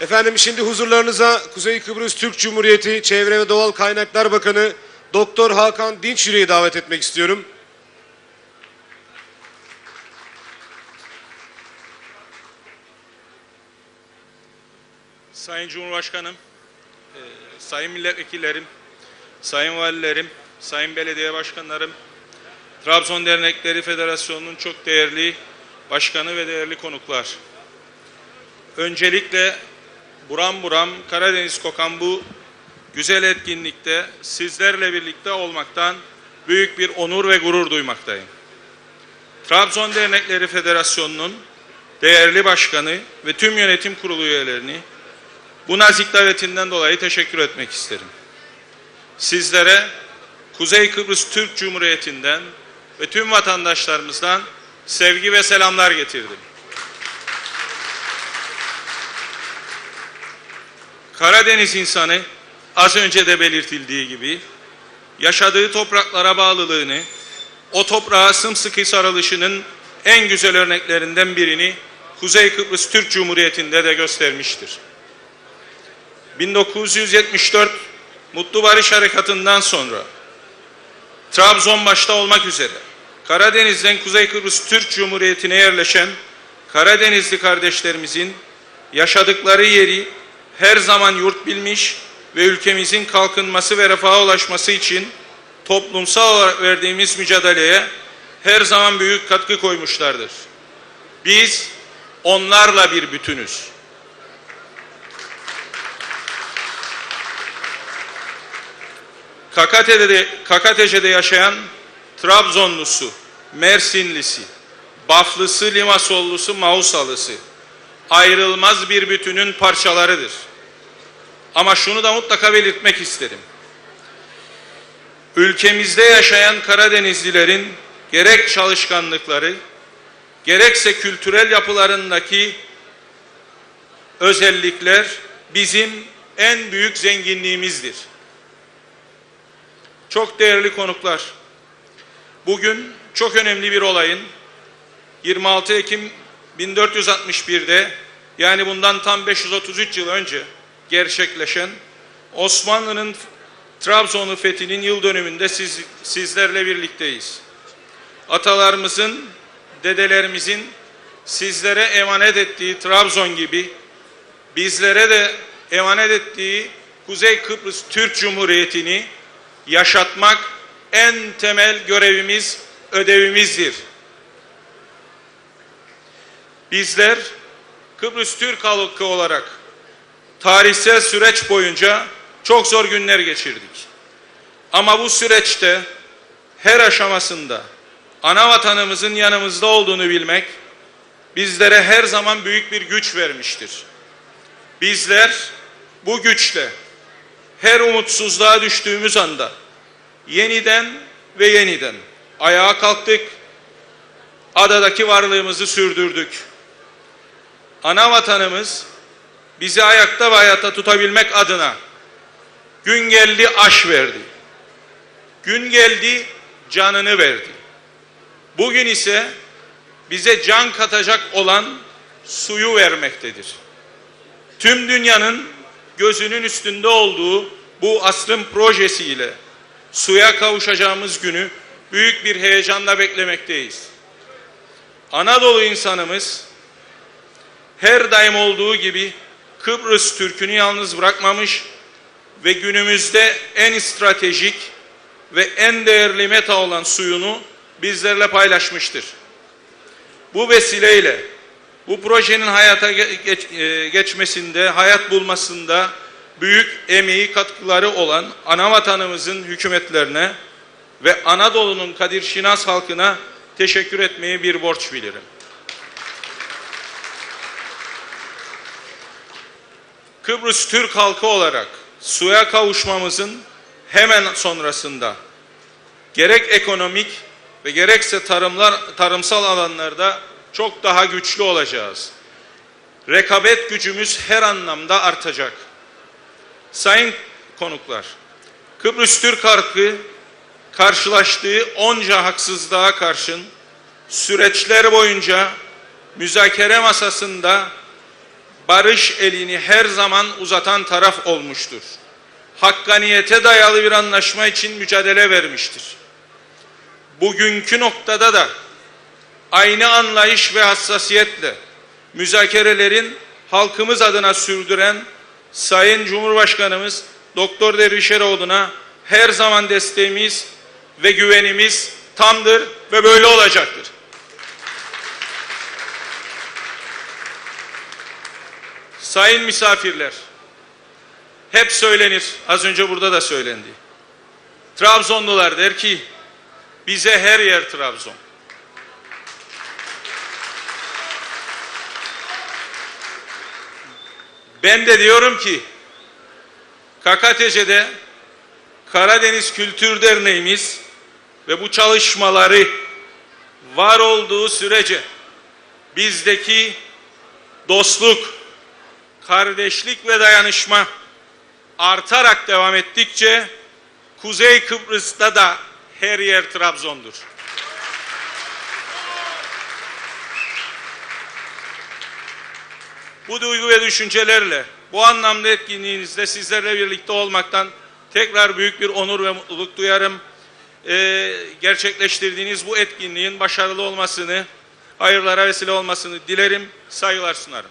Efendim şimdi huzurlarınıza Kuzey Kıbrıs Türk Cumhuriyeti Çevre ve Doğal Kaynaklar Bakanı Doktor Hakan Dinçyürü'yü davet etmek istiyorum. Sayın Cumhurbaşkanım, e, sayın milletvekillerim, sayın valilerim, sayın belediye başkanlarım, Trabzon Dernekleri Federasyonu'nun çok değerli başkanı ve değerli konuklar. Öncelikle buram buram Karadeniz kokan bu güzel etkinlikte sizlerle birlikte olmaktan büyük bir onur ve gurur duymaktayım. Trabzon Dernekleri Federasyonu'nun değerli başkanı ve tüm yönetim kurulu üyelerini bu nazik davetinden dolayı teşekkür etmek isterim. Sizlere Kuzey Kıbrıs Türk Cumhuriyeti'nden ve tüm vatandaşlarımızdan sevgi ve selamlar getirdim. Karadeniz insanı az önce de belirtildiği gibi yaşadığı topraklara bağlılığını, o toprağa sımsıkı sarılışının en güzel örneklerinden birini Kuzey Kıbrıs Türk Cumhuriyeti'nde de göstermiştir. 1974 Mutlu Barış Harekatı'ndan sonra Trabzon başta olmak üzere Karadeniz'den Kuzey Kıbrıs Türk Cumhuriyeti'ne yerleşen Karadenizli kardeşlerimizin yaşadıkları yeri her zaman yurt bilmiş ve ülkemizin kalkınması ve refaha ulaşması için toplumsal olarak verdiğimiz mücadeleye her zaman büyük katkı koymuşlardır. Biz onlarla bir bütünüz. Kakate'de, Kakatece'de yaşayan Trabzonlusu, Mersinlisi, Baflısı, Limasollusu, Mausalısı ayrılmaz bir bütünün parçalarıdır. Ama şunu da mutlaka belirtmek isterim. Ülkemizde yaşayan Karadenizlilerin gerek çalışkanlıkları, gerekse kültürel yapılarındaki özellikler bizim en büyük zenginliğimizdir. Çok değerli konuklar. Bugün çok önemli bir olayın 26 Ekim 1461'de yani bundan tam 533 yıl önce gerçekleşen Osmanlı'nın Trabzon'u fethinin yıl dönümünde siz, sizlerle birlikteyiz. Atalarımızın, dedelerimizin sizlere emanet ettiği Trabzon gibi bizlere de emanet ettiği Kuzey Kıbrıs Türk Cumhuriyeti'ni yaşatmak en temel görevimiz, ödevimizdir. Bizler Kıbrıs Türk halkı olarak tarihsel süreç boyunca çok zor günler geçirdik. Ama bu süreçte her aşamasında ana vatanımızın yanımızda olduğunu bilmek bizlere her zaman büyük bir güç vermiştir. Bizler bu güçle her umutsuzluğa düştüğümüz anda yeniden ve yeniden ayağa kalktık, adadaki varlığımızı sürdürdük. Ana vatanımız bizi ayakta ve hayatta tutabilmek adına gün geldi aş verdi. Gün geldi canını verdi. Bugün ise bize can katacak olan suyu vermektedir. Tüm dünyanın gözünün üstünde olduğu bu asrın projesiyle suya kavuşacağımız günü büyük bir heyecanla beklemekteyiz. Anadolu insanımız her daim olduğu gibi Kıbrıs Türk'ünü yalnız bırakmamış ve günümüzde en stratejik ve en değerli meta olan suyunu bizlerle paylaşmıştır. Bu vesileyle bu projenin hayata geç, e, geçmesinde, hayat bulmasında büyük emeği katkıları olan ana vatanımızın hükümetlerine ve Anadolu'nun Kadir Şinas halkına teşekkür etmeyi bir borç bilirim. Kıbrıs Türk halkı olarak suya kavuşmamızın hemen sonrasında gerek ekonomik ve gerekse tarımlar, tarımsal alanlarda çok daha güçlü olacağız. Rekabet gücümüz her anlamda artacak. Sayın konuklar, Kıbrıs Türk halkı karşılaştığı onca haksızlığa karşın süreçler boyunca müzakere masasında barış elini her zaman uzatan taraf olmuştur. Hakkaniyete dayalı bir anlaşma için mücadele vermiştir. Bugünkü noktada da aynı anlayış ve hassasiyetle müzakerelerin halkımız adına sürdüren Sayın Cumhurbaşkanımız Doktor Dervişeroğlu'na her zaman desteğimiz ve güvenimiz tamdır ve böyle olacaktır. Sayın misafirler, hep söylenir, az önce burada da söylendi. Trabzonlular der ki, bize her yer Trabzon. Ben de diyorum ki, KKTC'de Karadeniz Kültür Derneğimiz ve bu çalışmaları var olduğu sürece bizdeki dostluk, kardeşlik ve dayanışma artarak devam ettikçe Kuzey Kıbrıs'ta da her yer Trabzon'dur. Bu duygu ve düşüncelerle bu anlamda etkinliğinizde sizlerle birlikte olmaktan tekrar büyük bir onur ve mutluluk duyarım. Ee, gerçekleştirdiğiniz bu etkinliğin başarılı olmasını, hayırlara vesile olmasını dilerim, saygılar sunarım.